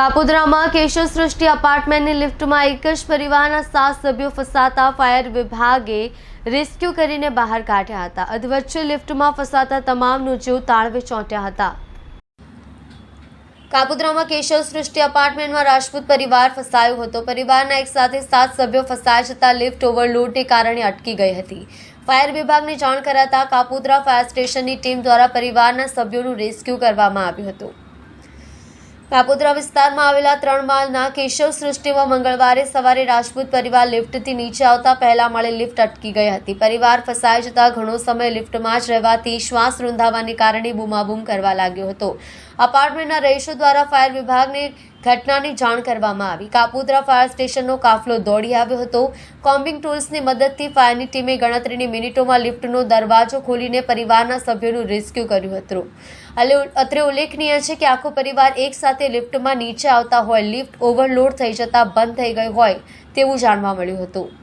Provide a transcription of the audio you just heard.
કાપોદ્રામાં કેશવ સૃષ્ટિ અપાર્ટમેન્ટની લિફ્ટમાં એક જ પરિવારના સાત સભ્યો ફસાતા ફાયર વિભાગે રેસ્ક્યુ કરીને બહાર કાઢ્યા હતા. અધવચ્ચે લિફ્ટમાં ફસાતા તમામનો જીવ તાળવે ચોંટ્યા હતા. કાપોદરામાં કેશવ સૃષ્ટિ અપાર્ટમેન્ટમાં રાજપૂત પરિવાર ફસાયો હતો. પરિવારના એક સાથે સાત સભ્યો ફસાયા છતાં લિફ્ટ ઓવરલોડને કારણે અટકી ગઈ હતી. ફાયર વિભાગને જાણ કરાતા કાપોદરા ફાયર સ્ટેશનની ટીમ દ્વારા પરિવારના સભ્યોનું રેસ્ક્યુ કરવામાં આવ્યું હતું. કાપોદ્રા વિસ્તારમાં આવેલા ત્રણ માળના કેશવ સૃષ્ટિમાં મંગળવારે સવારે રાજપૂત પરિવાર લિફ્ટથી નીચે આવતા પહેલા માળે લિફ્ટ અટકી ગઈ હતી. પરિવાર ફસાઈ જતા ઘણો સમય લિફ્ટમાં જ રહેવાથી શ્વાસ રૂંધાવાને કારણે બૂમાબૂમ કરવા લાગ્યો હતો. અપાર્ટમેન્ટના રહીશો દ્વારા ફાયર વિભાગને ઘટનાની જાણ કરવામાં આવી. કાપોદ્રા ફાયર સ્ટેશનનો કાફલો દોડી આવ્યો હતો. કોમ્બિંગ ટૂલ્સની મદદથી ફાયરની ટીમે ગણતરીની મિનિટોમાં લિફ્ટનો દરવાજો ખોલીને પરિવારના સભ્યોનું રેસ્ક્યુ કર્યું હતું. અલે- અત્રે ઉલ્લેખનીય છે કે આખો પરિવાર એક સાથે લિફ્ટમાં નીચે આવતા હોય. લિફ્ટ ઓવરલોડ થઈ જતા બંધ થઈ ગઈ હોય તેવું જાણવા મળ્યું હતું.